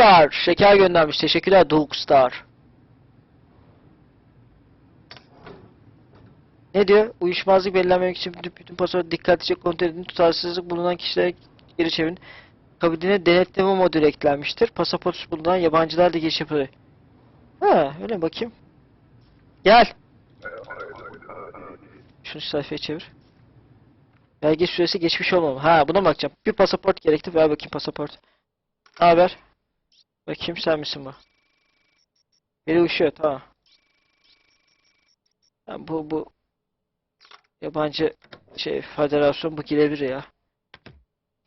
Dookstar şeker göndermiş. Teşekkürler Dookstar. Ne diyor? Uyuşmazlık belirlenmemek için bütün, bütün pasaport dikkatlice kontrol edin. Tutarsızlık bulunan kişilere geri çevirin. Kabinine denetleme modülü eklenmiştir. Pasaport bulunan yabancılar da giriş yapılıyor. Ha, öyle mi? bakayım. Gel. Şunu şu sayfaya çevir. Belge süresi geçmiş olmamalı. Ha buna bakacağım. Bir pasaport gerekti. Ver bakayım pasaport. Ne haber? Bakayım sen misin bu? Biri uşuyor tamam. Ha, bu bu yabancı şey federasyon bu girebilir ya.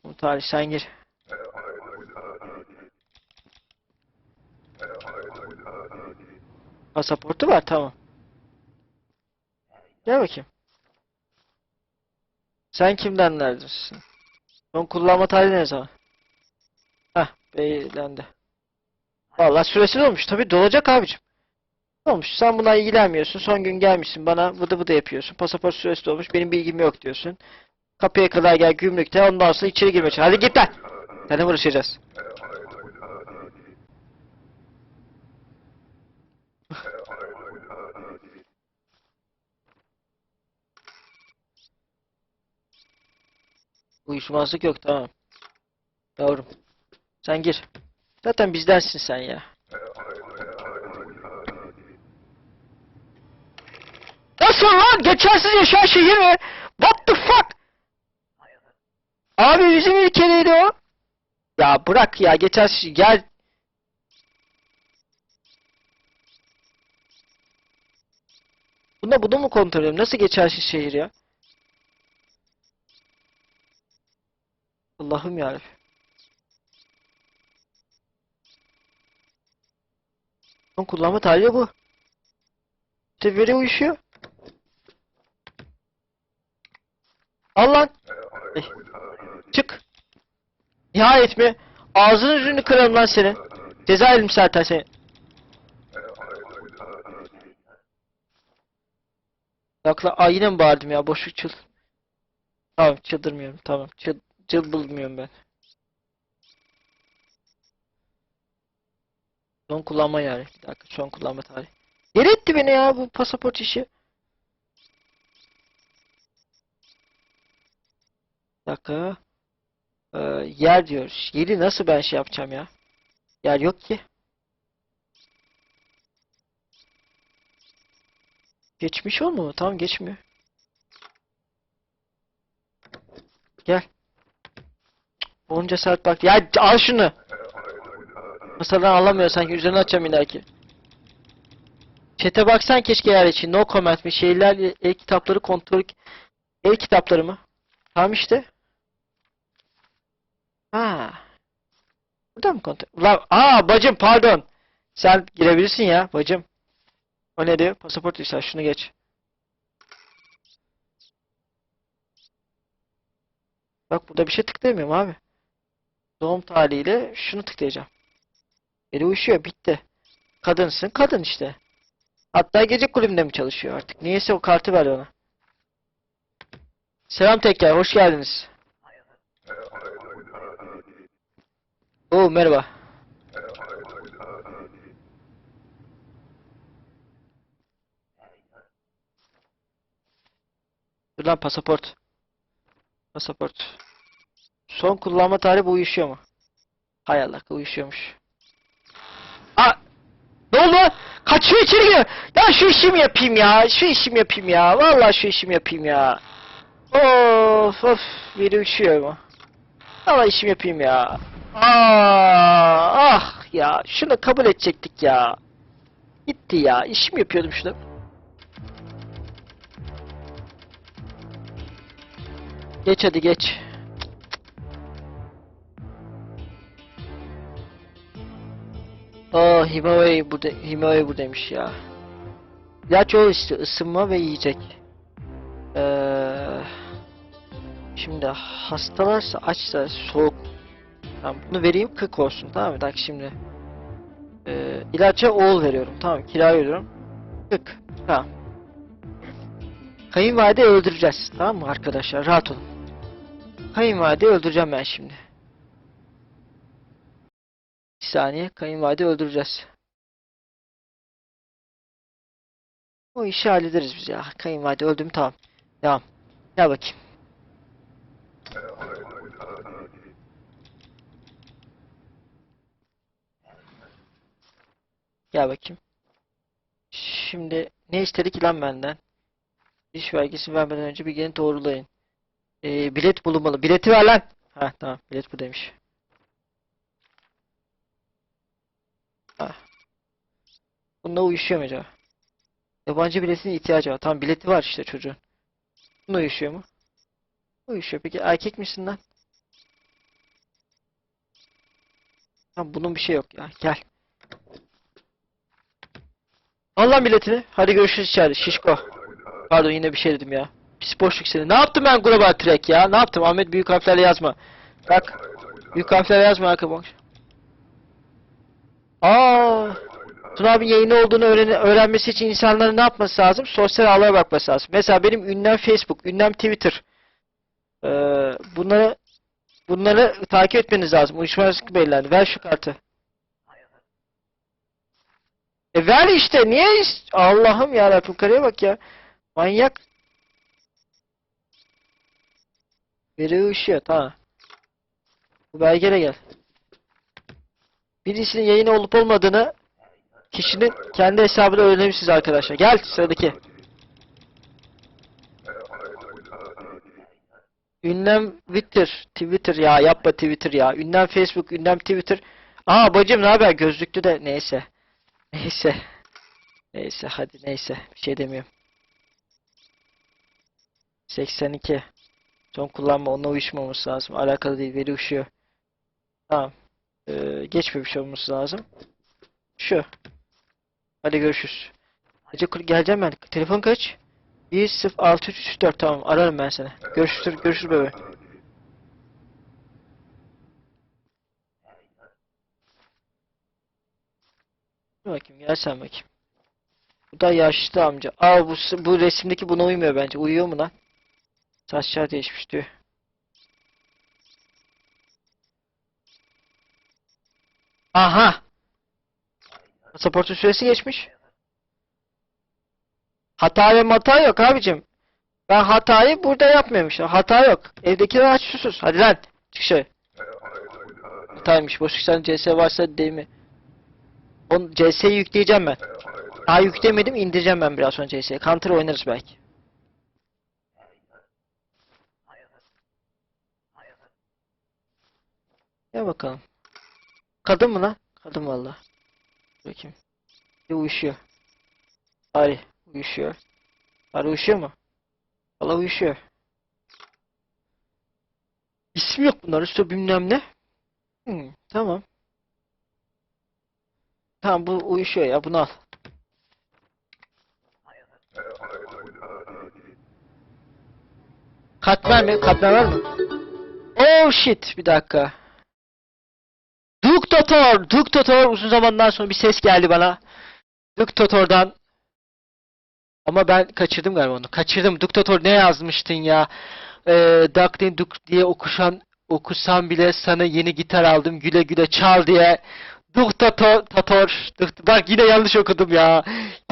Bu tarih sen gir. Pasaportu var tamam. Gel bakayım. Sen kimden neredesin? Son kullanma tarihi ne zaman? Heh, belirlendi. Vallahi süresiz olmuş. Tabii dolacak abicim. Olmuş. Sen buna ilgilenmiyorsun. Son gün gelmişsin bana vıdı vıdı yapıyorsun. Pasaport süresi dolmuş. Benim bilgim yok diyorsun. Kapıya kadar gel gümrükte. Ondan sonra içeri girmeye. Hadi git lan. Seninle uğraşacağız. Uyuşmazlık yok tamam. Yavrum. Sen gir. Zaten bizdensin sen ya. Nasıl lan? Geçersiz yaşayan şehir mi? What the fuck? Abi bizim ülkedeydi o. Ya bırak ya geçersiz gel. Bunda bunu mu kontrol ediyorum? Nasıl geçersiz şehir ya? Allah'ım yarabbim. Son kullanma tarihi bu. İşte veri uyuşuyor. Al lan. Çık. Nihayet mi? Ağzının yüzünü kırarım lan senin. Ceza elim zaten seni. Yakla Aa yine mi bağırdım ya boşluk çıl. Tamam çıldırmıyorum tamam. Çıl, cılbılmıyorum ben. Son kullanma yani. Bir dakika son kullanma tarihi. Geri etti beni ya bu pasaport işi. Bir dakika. Ee, yer diyor. Yeri nasıl ben şey yapacağım ya? Yer yok ki. Geçmiş olma? Tamam geçmiyor. Gel. Onca saat bak. Ya al şunu. Masadan alamıyor sanki. Üzerine açacağım illaki. Chat'e baksan keşke yer için. No comment mi? Şeyler, el kitapları kontrol... El kitapları mı? Tamam işte. Ha. Burada mı kontrol? Ulan, aa bacım pardon. Sen girebilirsin ya bacım. O ne diyor? Pasaport ise şunu geç. Bak burada bir şey tıklayamıyorum abi. Doğum tarihiyle şunu tıklayacağım. Eli uyuşuyor bitti. Kadınsın kadın işte. Hatta gece kulübünde mi çalışıyor artık? Niyeyse o kartı ver ona. Selam tekrar hoş geldiniz. Oo merhaba. Dur lan pasaport. Pasaport. Son kullanma tarihi bu uyuşuyor mu? Hay Allah uyuşuyormuş. Ne oldu? Kaçıyor içeri giriyor. Ya şu işimi yapayım ya. Şu işimi yapayım ya. Vallahi şu işimi yapayım ya. Of of. Biri uçuyor mu? Vallahi işimi yapayım ya. Aa, ah ya. Şunu kabul edecektik ya. Gitti ya. İşimi yapıyordum şunu. Geç hadi geç. Aa Himawayi burada Himawayi buradaymış ya. İlaç o işte ısınma ve yiyecek. Ee, şimdi hastalarsa açsa soğuk. Tamam bunu vereyim 40 olsun tamam mı? Bak şimdi. Ee, ilaça oğul veriyorum tamam kira veriyorum. 40 tamam. Kayınvalide öldüreceğiz tamam mı arkadaşlar rahat olun. Kayınvalide öldüreceğim ben şimdi. Saniye. Kayınvalide öldüreceğiz. O işi hallederiz biz ya. Kayınvalide öldüm tamam. Devam. Gel bakayım. Gel bakayım. Şimdi ne istedi lan benden? İş vergisi vermeden önce bir gelin doğrulayın. Ee, bilet bulunmalı. Bileti ver lan. Ha tamam bilet bu demiş. Ha. Bununla uyuşuyor mu acaba? Yabancı biletine ihtiyacı var. Tamam bileti var işte çocuğun. Bununla uyuşuyor mu? Uyuşuyor. Peki erkek misin lan? Tamam bunun bir şey yok ya. Gel. Al lan biletini. Hadi görüşürüz içeride. Şişko. Pardon yine bir şey dedim ya. Pis boşluk seni. Ne yaptım ben Global Trek ya? Ne yaptım? Ahmet büyük harflerle yazma. Bak. Büyük harflerle yazma arka boş. Aa. Tuna abi yayını olduğunu öğren öğrenmesi için insanların ne yapması lazım? Sosyal ağlara bakması lazım. Mesela benim ünlem Facebook, ünlem Twitter. Ee, bunları bunları takip etmeniz lazım. Uyuşmazlık belirlendi. Ver şu kartı. E ver işte. Niye? Allah'ım ya Rabbim karıya bak ya. Manyak. Veri ışığı. Tamam. Bu belgele gel. Birisinin yayını olup olmadığını kişinin kendi hesabıyla öğrenebilirsiniz arkadaşlar. Gel sıradaki. Ünlem Twitter. Twitter ya yapma Twitter ya. Ünlem Facebook, ünlem Twitter. Aa bacım ne haber? Gözlüklü de neyse. Neyse. Neyse hadi neyse. Bir şey demiyorum. 82. Son kullanma onunla uyuşmaması lazım. Alakalı değil. Veri uşuyor. Tamam. Ee, geçmemiş olması lazım. Şu. Hadi görüşürüz. Kul- geleceğim ben. Telefon kaç? 10634 tamam ararım ben seni. Görüşürüz görüşürüz bebe. Bakayım gel sen bakayım. Bu da yaşlı amca. Aa bu, bu resimdeki buna uymuyor bence. Uyuyor mu lan? Saçlar değişmiş diyor. Aha! Pasaportun süresi geçmiş. Hata ve mata yok abicim. Ben hatayı burada yapmıyormuşum. Hata yok. Evdekiler aç susuz. Hadi lan. Çık dışarı. Hataymış. Boşluk sen CS varsa değil mi? On CS'yi yükleyeceğim ben. Daha yüklemedim. indireceğim ben biraz sonra CS'yi. Counter oynarız belki. Gel bakalım. Kadın mı lan? Kadın valla. Bakayım. Bir uyuşuyor. Ari uyuşuyor. Ari uyuşuyor mu? Valla uyuşuyor. İsmi yok bunlar üstü bilmem ne. Hmm, tamam. Tamam bu uyuşuyor ya bunu al. Katmer mi? Katmer var mı? Oh shit bir dakika. Duke Totor uzun zamandan sonra bir ses geldi bana. Duke Totor'dan. Ama ben kaçırdım galiba onu. Kaçırdım. Duke Totor ne yazmıştın ya? Ee, Duke Duke diye okuşan okusam bile sana yeni gitar aldım güle güle çal diye. Duke Totor, Totor. Duke- Bak yine yanlış okudum ya.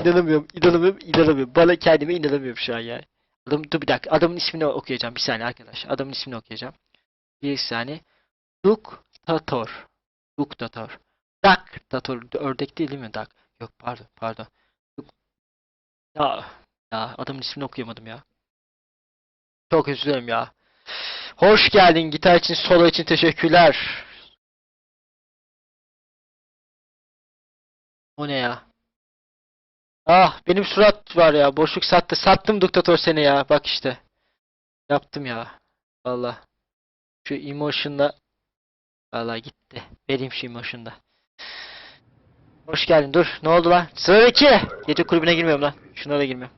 İnanamıyorum, inanamıyorum, inanamıyorum. Bana kendime inanamıyorum şu an ya. Adam, dur bir dakika. Adamın ismini okuyacağım. Bir saniye arkadaş. Adamın ismini okuyacağım. Bir saniye. Duke Totor. Duktator. Daktator. Ördek değil değil mi? Dak. Yok pardon pardon. Ya, ya adamın ismini okuyamadım ya. Çok özür ya. Hoş geldin. Gitar için, solo için teşekkürler. O ne ya? Ah benim surat var ya. Boşluk sattı. Sattım Duktator seni ya. Bak işte. Yaptım ya. Valla. Şu emotion'la Valla gitti. Vereyim şu emotion'da. Hoş geldin. Dur. Ne oldu lan? Sıradaki. Gece kulübüne girmiyorum lan. Şuna da girmiyorum.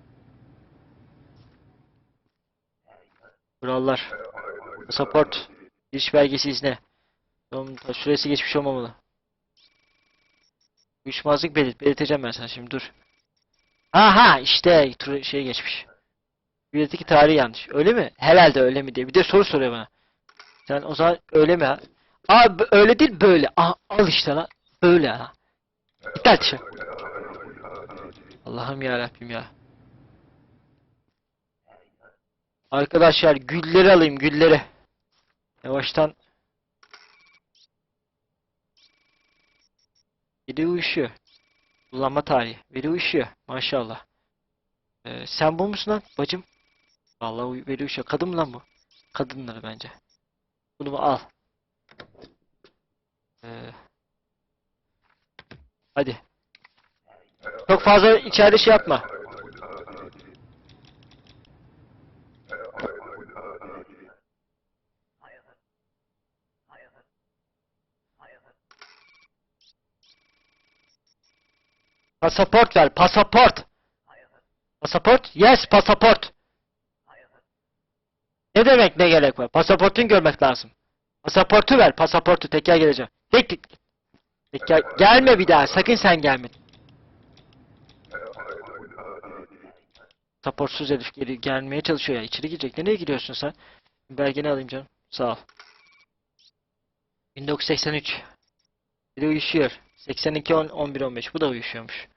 Kurallar. Support. Giriş belgesi izne. Süresi geçmiş olmamalı. Uyuşmazlık belirt. Belirteceğim ben sana şimdi dur. Aha işte şey geçmiş. Biletteki tarihi yanlış. Öyle mi? Herhalde öyle mi diye. Bir de soru soruyor bana. Sen o zaman öyle mi ha? Abi öyle değil böyle. Aha, al işte lan. Öyle ha. Gel dışarı. Allah'ım ya Rabbim ya. Arkadaşlar gülleri alayım gülleri. Yavaştan. Veri uyuşuyor. Kullanma tarihi. Veri uyuşuyor. Maşallah. Ee, sen bu musun lan bacım? Vallahi veri uyuşuyor. Kadın mı lan bu? Kadınları bence. Bunu al. Ee, hadi. Çok fazla içeride şey yapma. Pasaport ver, pasaport. Pasaport? Yes, pasaport. Ne demek ne gerek var? Pasaportun görmek lazım. Pasaportu ver, pasaportu tekrar geleceğim. Tek tek. Tekrar gelme bir daha, sakın sen gelme. Pasaportsuz herif geri gelmeye çalışıyor ya. İçeri girecek. Nereye giriyorsun sen? Belgeni alayım canım. Sağ ol. 1983. Bir de uyuşuyor. 82 10 11 15. Bu da uyuşuyormuş.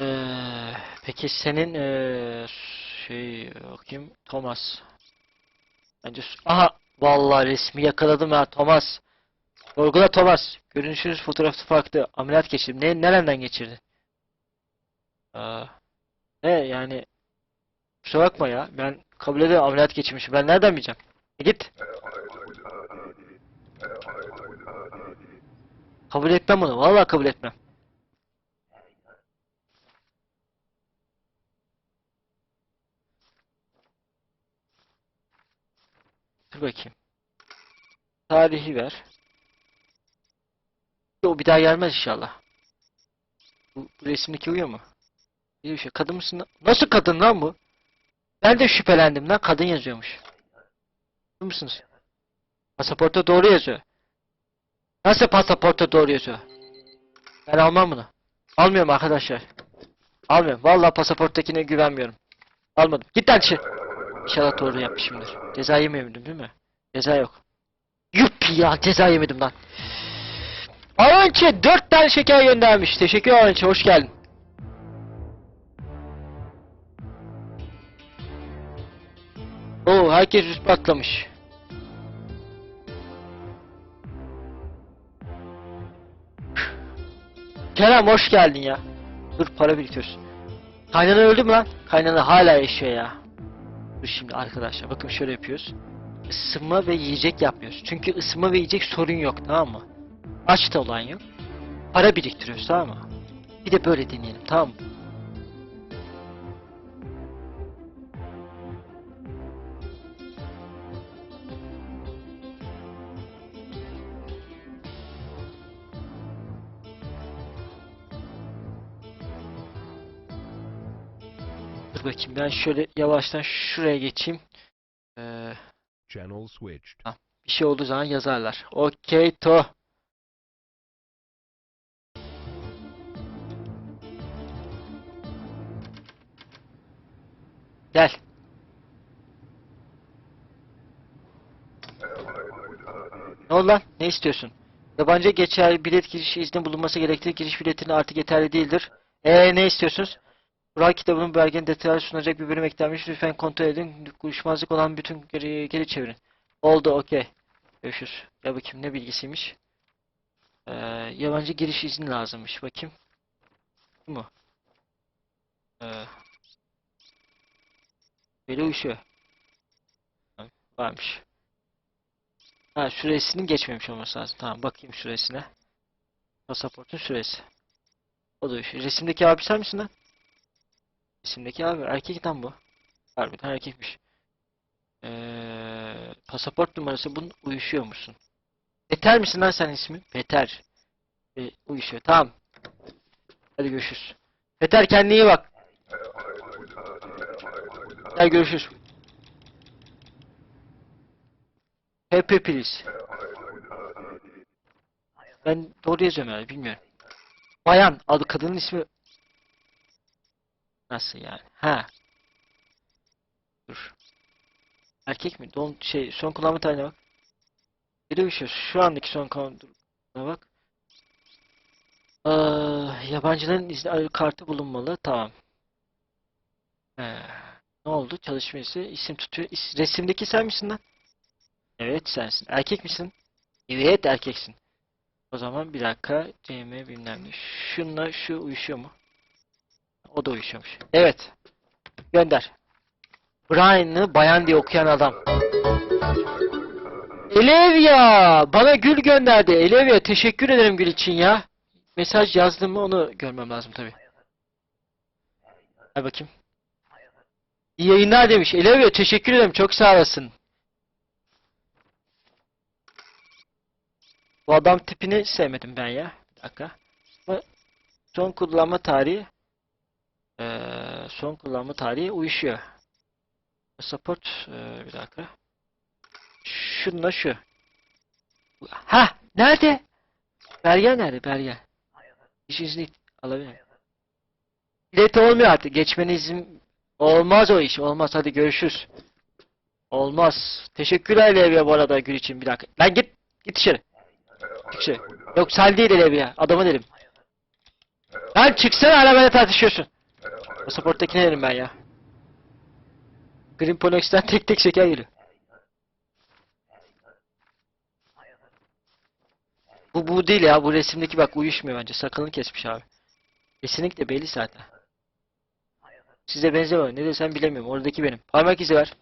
Ee, peki senin ee, şey bakayım Thomas. Bence aha vallahi resmi yakaladım ha Thomas. Sorgula Thomas. Görünüşünüz fotoğrafı farklı. Ameliyat geçirdim. Ne nereden geçirdin? Aa, ne yani kusura bakma ya. Ben kabul ediyorum ameliyat geçirmişim. Ben nereden bileceğim? E git. Kabul etmem bunu. Vallahi kabul etmem. Dur bakayım. Tarihi ver. O bir daha gelmez inşallah. Bu, bu resimdeki uyuyor mu? Bir şey. Kadın mısın? Nasıl kadın lan bu? Ben de şüphelendim lan. Kadın yazıyormuş. Kadın mısınız? Pasaportta doğru yazıyor. Nasıl pasaportta doğru yazıyor? Ben almam bunu. Almıyorum arkadaşlar. Almıyorum. Vallahi pasaporttakine güvenmiyorum. Almadım. Git lan dışarı. İnşallah doğru yapmışımdır. Ceza yemeyemedim değil mi? Ceza yok. Yuppi ya ceza yemedim lan. Avançe 4 tane şeker göndermiş. Teşekkür Avançe hoş geldin. Oo herkes üst patlamış. Kerem hoş geldin ya. Dur para biriktiriyoruz. Kaynana öldü mü lan? Kaynana hala yaşıyor ya. Dur şimdi arkadaşlar bakın şöyle yapıyoruz. Isınma ve yiyecek yapmıyoruz. Çünkü ısınma ve yiyecek sorun yok tamam mı? Aç da olan yok. Para biriktiriyoruz tamam mı? Bir de böyle deneyelim tamam mı? Dur bakayım ben şöyle yavaştan şuraya geçeyim. Ee, Channel switched. bir şey olduğu zaman yazarlar. Okey to. Gel. Ne oldu lan? Ne istiyorsun? Yabancı geçer bilet giriş izni bulunması gerektiği giriş biletinin artık yeterli değildir. Ee ne istiyorsunuz? Kural kitabının belgenin detaylı sunacak bir bölüm eklenmiş. Lütfen kontrol edin. Uyuşmazlık olan bütün geri, geri çevirin. Oldu okey. Görüşürüz. Ya bakayım ne bilgisiymiş. Ee, yabancı giriş izni lazımmış. Bakayım. Bu mu? Ee, böyle uyuşuyor. Varmış. Ha süresinin geçmemiş olması lazım. Tamam bakayım süresine. Pasaportun süresi. O da uyuşuyor. Resimdeki abi sen misin lan? Resimdeki abi erkek lan bu. Harbiden erkekmiş. Ee, pasaport numarası bunun uyuşuyor musun? Beter misin lan sen ismin? Beter. E, uyuşuyor. Tamam. Hadi görüşürüz. Beter kendine iyi bak. Hadi görüşürüz. Happy please. Ben doğru yazıyorum yani bilmiyorum. Bayan adı kadının ismi Nasıl yani? Ha. Dur. Erkek mi? Don şey son kullanma tarihine bak. Bir de bir şey. Şu andaki son kullanma bak. Ee, yabancıların izni kartı bulunmalı. Tamam. Ee, ne oldu? Çalışma izni. isim tutuyor. İs- resimdeki sen misin lan? Evet sensin. Erkek misin? Evet erkeksin. O zaman bir dakika. CM bilmem ne. Şunla şu uyuşuyor mu? O da uyuşuyormuş. Evet. Gönder. Brian'ı bayan diye okuyan adam. Elevya! Bana gül gönderdi. Elevya teşekkür ederim gül için ya. Mesaj yazdım mı onu görmem lazım tabi. Hadi bakayım. İyi yayınlar demiş. Elevya teşekkür ederim. Çok sağ olasın. Bu adam tipini sevmedim ben ya. Bir dakika. Son kullanma tarihi eee, son kullanma tarihi uyuşuyor. Support eee, bir dakika. Şununla şu. Ha nerede? Belge nerede? Belge. İş izni alabilir? Bilet olmuyor artık. Geçmene izin olmaz o iş. Olmaz. Hadi görüşürüz. Olmaz. Teşekkürler Levya bu arada gül için. Bir dakika. Lan git. Git dışarı. Git dışarı. Yok sen değil Levya. Adamı dedim. Lan çıksana hala benimle tartışıyorsun. Pasaporttakine dedim ben ya. Green Polox'tan tek tek şeker geliyor. Bu bu değil ya. Bu resimdeki bak uyuşmuyor bence. Sakalını kesmiş abi. Kesinlikle belli zaten. Size benzemiyor. Ne desem bilemiyorum. Oradaki benim. Parmak izi ver.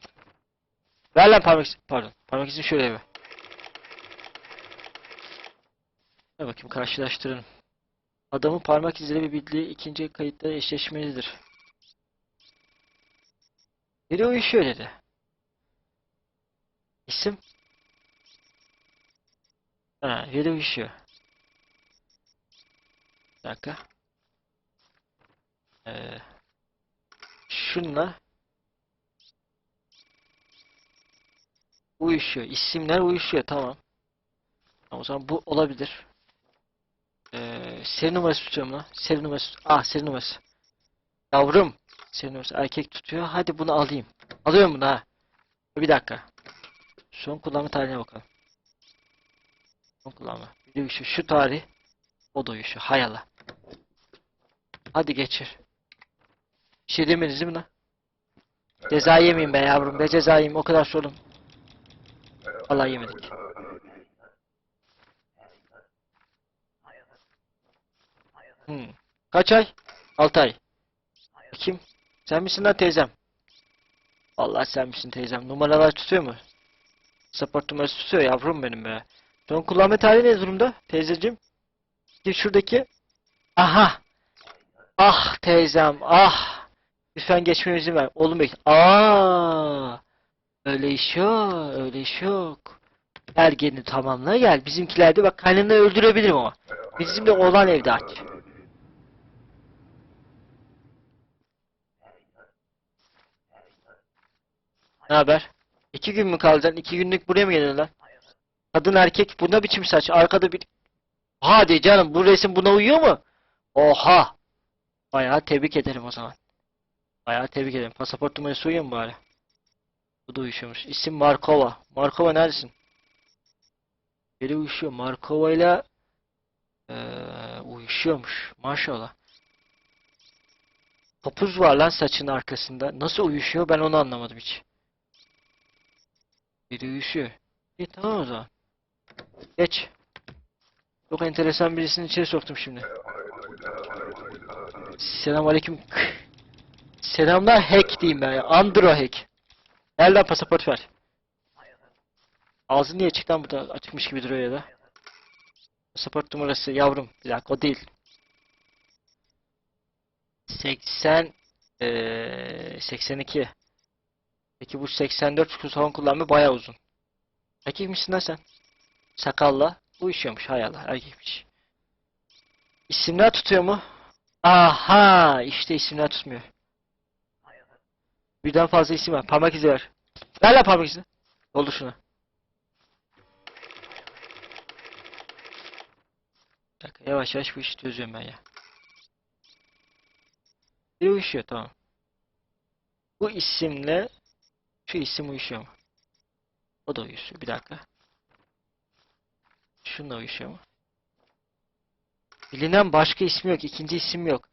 Ver lan parmak izi. Pardon. Parmak izini şöyle ver. Ver bakayım karşılaştıralım. Adamın parmak izleri ve bildiği ikinci kayıtla eşleşmelidir. Biri uyuşuyor dedi. İsim? Ha, biri uyuşuyor. Bir dakika. Ee, şunla uyuşuyor. İsimler uyuşuyor. Tamam. O zaman bu olabilir. Ee, seri numarası tutuyorum lan. Seri numarası. Ah seri numarası. Yavrum. Numarası erkek tutuyor. Hadi bunu alayım. Alıyorum bunu ha. Bir dakika. Son kullanma tarihine bakalım. Son kullanma. Bir uyuşuyor. Şu tarih. O da uyuşuyor. Hay Allah. Hadi geçir. Bir şey demediniz değil mi lan? Ceza yemeyeyim be yavrum. Be ceza yiyeyim. O kadar sorun. Allah yemedik. Hmm. Kaç ay? 6 ay. Kim? Sen misin lan teyzem? Allah sen misin teyzem? Numaralar tutuyor mu? Support numarası tutuyor yavrum benim be. Son kullanma tarihi ne durumda teyzeciğim? Bir şuradaki. Aha. Ah teyzem ah. Lütfen geçmeme izin ver. Oğlum bek. Aa. Öyle iş yok. Öyle iş yok. Belgeni tamamla gel. Bizimkilerde bak kaynını öldürebilirim ama. Bizim de oğlan evde aç. Ne haber? İki gün mü kalacaksın? İki günlük buraya mı geliyorsun lan? Kadın erkek bu ne biçim saç? Arkada bir... Hadi canım bu resim buna uyuyor mu? Oha! Bayağı tebrik ederim o zaman. Bayağı tebrik ederim. Pasaport numarası uyuyor mu bari? Bu da uyuşuyormuş. İsim Markova. Markova neredesin? Biri uyuşuyor. Markova ile eee, uyuşuyormuş. Maşallah. Topuz var lan saçın arkasında. Nasıl uyuşuyor ben onu anlamadım hiç. Biri. İyi tamam o zaman. Geç. Çok enteresan birisini içeri soktum şimdi. Selamünaleyküm. Selamlar hack diyeyim ben ya. Andro hack. Elden pasaport ver. Ağzı niye açık lan burada açıkmış gibi duruyor ya da. Pasaport numarası yavrum. Bir dakika o değil. 80 eee 82. Peki bu 84 son kullanma bayağı uzun. Erkek misin lan sen? Sakalla. Uyuşuyormuş hay Allah erkekmiş. İsimler tutuyor mu? Aha işte isimler tutmuyor. Birden fazla isim var. Parmak izi ver. Ver lan parmak izi. Oldu şuna. Yavaş yavaş bu işi çözüyorum ben ya. Bir uyuşuyor tamam. Bu isimle şu isim uyuşuyor mu? O da uyuşuyor. Bir dakika. Şununla uyuşuyor mu? Bilinen başka ismi yok. ikinci isim yok.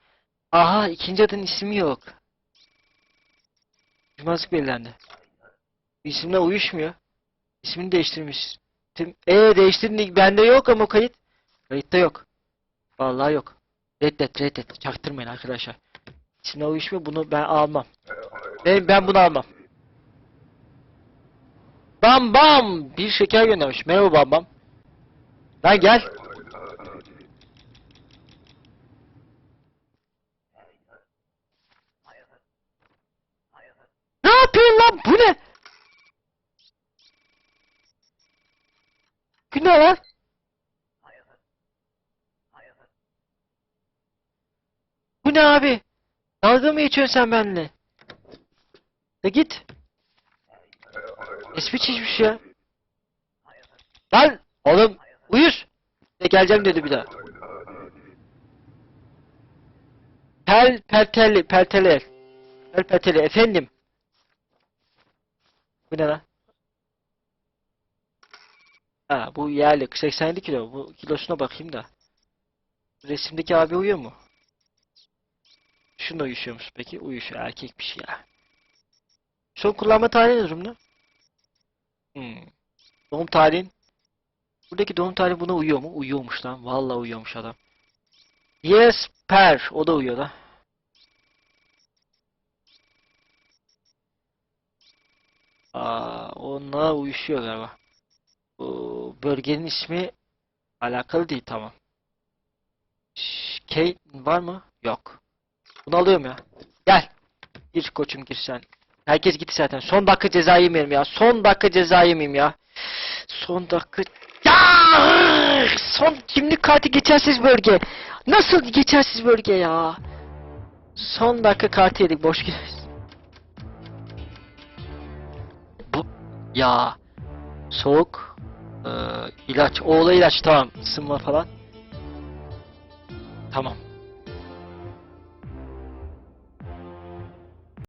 Aha ikinci adın ismi yok. Cumazlık belirlendi. İsimle uyuşmuyor. İsmini değiştirmiş. Eee değiştirdin bende yok ama kayıt. Kayıtta yok. Vallahi yok. Reddet reddet. Çaktırmayın arkadaşlar. İsimle uyuşmuyor bunu ben almam. Ben, ben bunu almam. Bam bam! Bir şeker göndermiş. Merhaba bam bam. Lan gel. Ne yapıyorsun lan? Bu ne? Bu ne lan? Bu ne abi? Dalga mı geçiyorsun sen benimle? De git. Espi çizmiş ya. Lan oğlum uyuz. De geleceğim dedi bir daha. Pel pelteli pelteli. Pel pelteli efendim. Bu ne lan? Ha bu yerli 87 kilo. Bu kilosuna bakayım da. Resimdeki abi uyuyor mu? Şunda uyuşuyormuş peki. Uyuşuyor erkekmiş ya. Son kullanma tarihi ne durumda? Hmm. Doğum tarihin. Buradaki doğum tarihi buna uyuyor mu? Uyuyormuş lan. Vallahi uyuyormuş adam. Yes, per. O da uyuyor da. Aa, onunla uyuşuyor galiba. Bu bölgenin ismi alakalı değil tamam. Kate var mı? Yok. Bunu alıyorum ya. Gel. Gir koçum gir sen. Herkes gitti zaten. Son dakika ceza yemeyelim ya. Son dakika ceza yemeyeyim ya. Son dakika... Ya! Son kimlik kartı geçersiz bölge. Nasıl geçersiz bölge ya? Son dakika kartı yedik boş gideriz. Bu ya soğuk eee, ilaç oğla ilaç tamam ısınma falan. Tamam